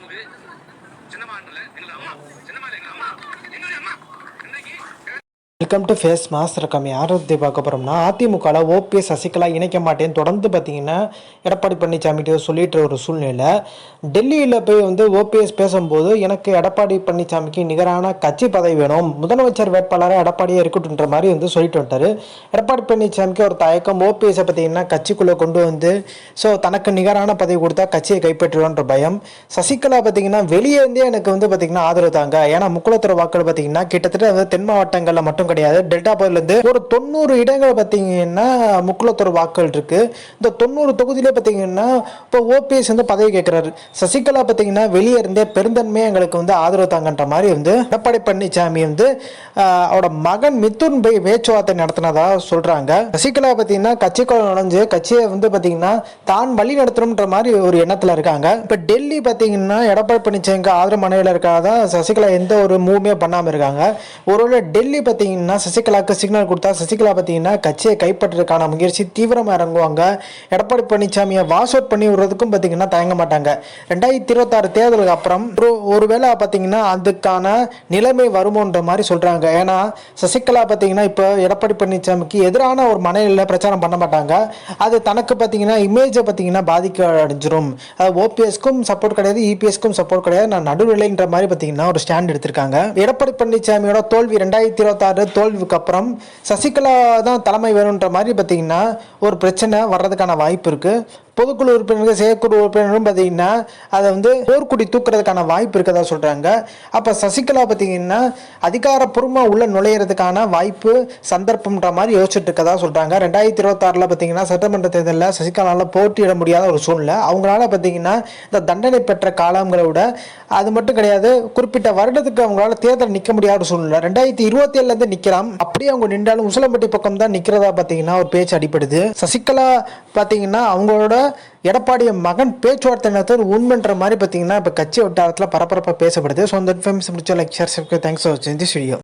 നമുക്ക് ചിന്നമ്മ ഉണ്ടല്ലേ നിങ്ങളുടെ അമ്മ ചിന്നമ്മ അല്ലേ നിങ്ങളുടെ അമ്മ നിങ്ങളുടെ അമ്മ வெல்கம் டு ஃபேஸ் மாஸ்டர் கம்மி ஆரோக்கியத்தை பார்க்க போகிறோம்னா அதிமுகவில் ஓபிஎஸ் சசிகலா இணைக்க மாட்டேன் தொடர்ந்து பார்த்தீங்கன்னா எடப்பாடி பழனிசாமிகிட்ட சொல்லிட்டு ஒரு சூழ்நிலை டெல்லியில் போய் வந்து ஓபிஎஸ் பேசும்போது எனக்கு எடப்பாடி பழனிசாமிக்கு நிகரான கட்சி பதவி வேணும். முதலமைச்சர் வேட்பாளராக எடப்பாடியே இருக்கட்டும்ன்ற மாதிரி வந்து சொல்லிட்டு வந்துட்டாரு. எடப்பாடி பழனிசாமிக்கு ஒரு தயக்கம். ஓபிஎஸை பார்த்தீங்கன்னா கட்சிக்குள்ளே கொண்டு வந்து ஸோ தனக்கு நிகரான பதவி கொடுத்தா கட்சியை கைப்பற்றுவோன்ற பயம். சசிகலா பார்த்தீங்கன்னா வெளியே இருந்தே எனக்கு வந்து பார்த்தீங்கன்னா ஆதரவு தாங்க. ஏன்னா முக்குளத்துறை வாக்கள் பார்த்தீங்கன்னா கிட்டத்தட்ட வந்து தென் மாவட்டங்களில் மட்டும் கிடையாது. டெல்டா பகுதியிலேருந்து ஒரு தொண்ணூறு இடங்கள் பார்த்தீங்கன்னா முக்குளத்துறை வாக்கள் இருக்கு. இந்த தொண்ணூறு தொகுதியிலே பார்த்தீங்கன்னா இப்போ ஓபிஎஸ் வந்து பதவி கேட்குறாரு. சசிகலா பார்த்தீங்கன்னா வெளியே இருந்தே பெருந்தன்மையாக எங்களுக்கு வந்து ஆதரவு தாங்கன்ற மாதிரி வந்து எடப்பாடி பழனிசாமி வந்து அவரோட மகன் மித்துன் போய் பேச்சுவார்த்தை நடத்தினதா சொல்றாங்க. சசிகலா பார்த்தீங்கன்னா கட்சிக்குள்ள நுழைஞ்சு கட்சியை வந்து பார்த்தீங்கன்னா தான் வழி நடத்தணுன்ற மாதிரி ஒரு எண்ணத்தில் இருக்காங்க. இப்போ டெல்லி பார்த்தீங்கன்னா எடப்பாடி பழனிசாமிக்கு ஆதரவு மனைவியில் இருக்காதான் சசிகலா எந்த ஒரு மூவுமே பண்ணாமல் இருக்காங்க. ஒருவேளை டெல்லி பார்த்தீங்கன்னா சசிகலாவுக்கு சிக்னல் கொடுத்தா சசிகலா பார்த்தீங்கன்னா கட்சியை கைப்பற்றுறதுக்கான முயற்சி தீவிரமாக இறங்குவாங்க. எடப்பாடி பழனிசாமியை வாஷ் அவுட் பண்ணி விடுறதுக்கும் பார்த்தீங்கன்னா தயங்க மாட்டாங்க. ரெண்டாயிரத்தி இருபத்தாறு தேர்தலுக்கு அப்புறம் ஒரு ஒருவேளை பார்த்தீங்கன்னா அதுக்கான நிலைமை வருமோன்ற மாதிரி சொல்கிறாங்க ஏன்னா சசிகலா பார்த்தீங்கன்னா இப்போ எடப்பாடி பழனிசாமிக்கு எதிரான ஒரு மனநிலையில் பிரச்சாரம் பண்ண மாட்டாங்க. அது தனக்கு பார்த்தீங்கன்னா இமேஜை பார்த்தீங்கன்னா பாதிக்க அடைஞ்சிரும் அது ஓபிஎஸ்க்கும் சப்போர்ட் கிடையாது இபிஎஸ்க்கும் சப்போர்ட் கிடையாது நான் நடுநிலைன்ற மாதிரி பார்த்தீங்கன்னா ஒரு ஸ்டாண்ட் எடுத்திருக்காங்க. எடப்பாடி பழனிசாமியோட தோல்வி ரெண்டாயிரத்தி இருபத்தாறு தோல்விக்கு அப்புறம் சசிகலா தான் தலைமை வேணுன்ற மாதிரி பார்த்தீங்கன்னா ஒரு பிரச்சனை வர்றதுக்கான வாய்ப்பு இருக்கு. பொதுக்குழு உறுப்பினர்கள் செயற்குழு உறுப்பினரும் பார்த்தீங்கன்னா அதை வந்து போர்க்குடி தூக்குறதுக்கான வாய்ப்பு இருக்கதா சொல்கிறாங்க அப்போ சசிகலா பார்த்தீங்கன்னா அதிகாரப்பூர்வமாக உள்ள நுழையிறதுக்கான வாய்ப்பு சந்தர்ப்பம்ன்ற மாதிரி யோசிச்சுட்டு இருக்கதா சொல்கிறாங்க ரெண்டாயிரத்தி இருபத்தாறில் பார்த்தீங்கன்னா சட்டமன்ற தேர்தலில் சசிகலாவில் போட்டியிட முடியாத ஒரு சூழ்நிலை. அவங்களால பார்த்தீங்கன்னா இந்த தண்டனை பெற்ற காலங்களை விட அது மட்டும் கிடையாது குறிப்பிட்ட வருடத்துக்கு அவங்களால தேர்தல் நிற்க முடியாத ஒரு சூழ்நிலை. ரெண்டாயிரத்தி இருபத்தி ஏழுலேருந்து நிற்கலாம் அப்படியே அவங்க நின்றாலும் உசிலம்பட்டி பக்கம் தான் நிற்கிறதா பார்த்தீங்கன்னா ஒரு பேச்சு அடிப்படுது சசிகலா பார்த்தீங்கன்னா அவங்களோட எடப்பாடிய மகன் பேச்சுவார்த்தை நடத்துவது உண்மைன்ற மாதிரி பார்த்தீங்கன்னா இப்போ கட்சி வட்டாரத்தில் பரபரப்பாக பேசப்படுது. ஸோ அந்த இன்ஃபர்மேஷன் முடிச்ச லைக் தேங்க்ஸ் ஃபார் வாட்சிங் திஸ் வீடியோ